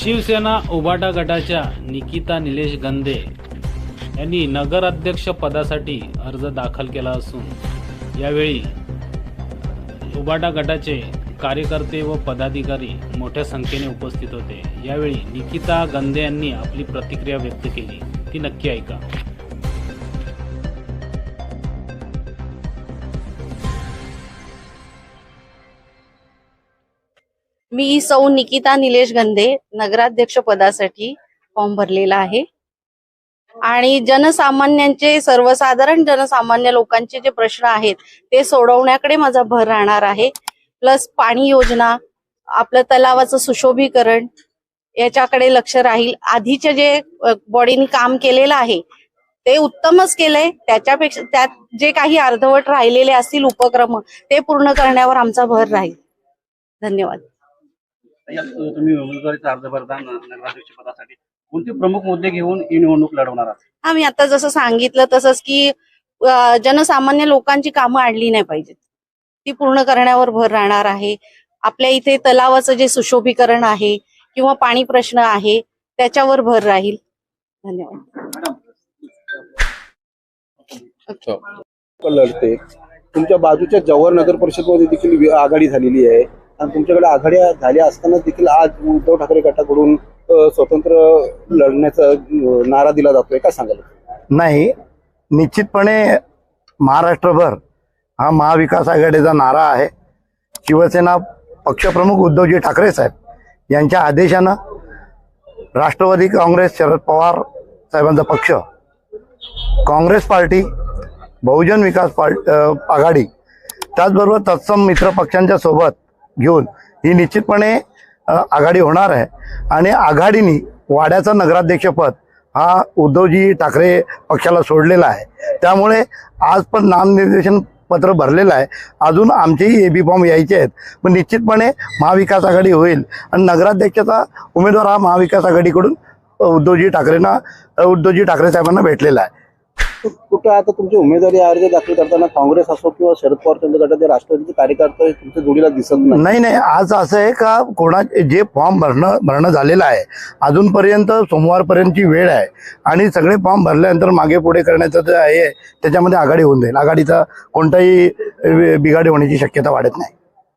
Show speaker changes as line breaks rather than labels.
शिवसेना उभाटा गटाच्या निकिता निलेश गंदे यांनी नगराध्यक्ष पदासाठी अर्ज दाखल केला असून यावेळी उभाटा गटाचे कार्यकर्ते व पदाधिकारी मोठ्या संख्येने उपस्थित होते. यावेळी निकिता गंदे यांनी आपली प्रतिक्रिया व्यक्त केली. ती नक्की ऐका.
मी सौ निकिता निलेश गंधे नगराध्यक्ष पदासाठी फॉर्म भरलेला आहे. आणि जनसामान्यांचे सर्वसाधारण जनसामान्य लोकांचे जे प्रश्न आहेत ते सोडवण्याकडे माझा भर राहणार आहे. प्लस पाणी योजना आपलं तलावाचं सुशोभीकरण याच्याकडे लक्ष राहील. आधीचे जे बॉडीने काम केलेलं आहे ते उत्तमच केलंय. त्याच्यापेक्षा त्यात जे काही अर्धवट राहिलेले असतील उपक्रम ते पूर्ण करण्यावर आमचा भर राहील. धन्यवाद.
तुम्ही उमेदवारीचा अर्ज भरता नगराध्यक्ष पदासाठी. कोणते प्रमुख मुद्दे घेऊन ही निवडणूक लढवणार आहात?
आम्ही आता जसं सांगितलं तसंच की जनसामान्य लोकांची कामं आणली नाही पाहिजेत. ती पूर्ण करण्यावर भर राहणार आहे. आपल्या इथे तलावाचं जे सुशोभीकरण आहे किंवा पाणी प्रश्न आहे त्याच्यावर भर राहील. धन्यवाद.
लढते. तुमच्या बाजूच्या जव्हार नगर परिषदमध्ये देखील वि- आघाडी झालेली आहे. आणि तुमच्याकडे आघाड्या झाल्या असताना देखील आज उद्धव ठाकरे गटाकडून स्वतंत्र लढण्याचा नारा दिला जातोय. काय सांगाल?
नाही निश्चितपणे महाराष्ट्रभर हा महाविकास आघाडीचा नारा आहे. शिवसेना पक्षप्रमुख उद्धवजी ठाकरे साहेब यांच्या आदेशानं राष्ट्रवादी काँग्रेस शरद पवार साहेबांचा पक्ष काँग्रेस पार्टी बहुजन विकास पार्ट आघाडी त्याचबरोबर तत्सम मित्र पक्षांच्या सोबत घेऊन ही निश्चितपणे आघाडी होणार आहे. आणि आघाडीने वाड्याचं नगराध्यक्षपद हा उद्धवजी ठाकरे पक्षाला सोडलेला आहे. त्यामुळे आज पण नामनिर्देशन पत्र भरलेलं आहे. अजून आमचेही ए बी फॉर्म यायचे आहेत. पण निश्चितपणे महाविकास आघाडी होईल. आणि नगराध्यक्षाचा उमेदवार हा महाविकास आघाडीकडून उद्धवजी ठाकरेंना उद्धवजी ठाकरे साहेबांना भेटलेला आहे.
कुठं आता तुमचे उमेदवारी अर्ज दाखल करताना काँग्रेस असो किंवा शरद पवार त्यांच्या गटाचे राष्ट्रवादीचे कार्यकर्ते तुमच्या जोडीला दिसत नाही
नाही. आज असं आहे का कोणा जे फॉर्म भरणं भरणं झालेलं आहे अजूनपर्यंत सोमवारपर्यंतची वेळ आहे आणि सगळे फॉर्म भरल्यानंतर मागे पुढे करण्याचं जे आहे त्याच्यामध्ये आघाडी होऊन जाईल. आघाडीचा कोणताही बिघाडी होण्याची शक्यता वाढत नाही.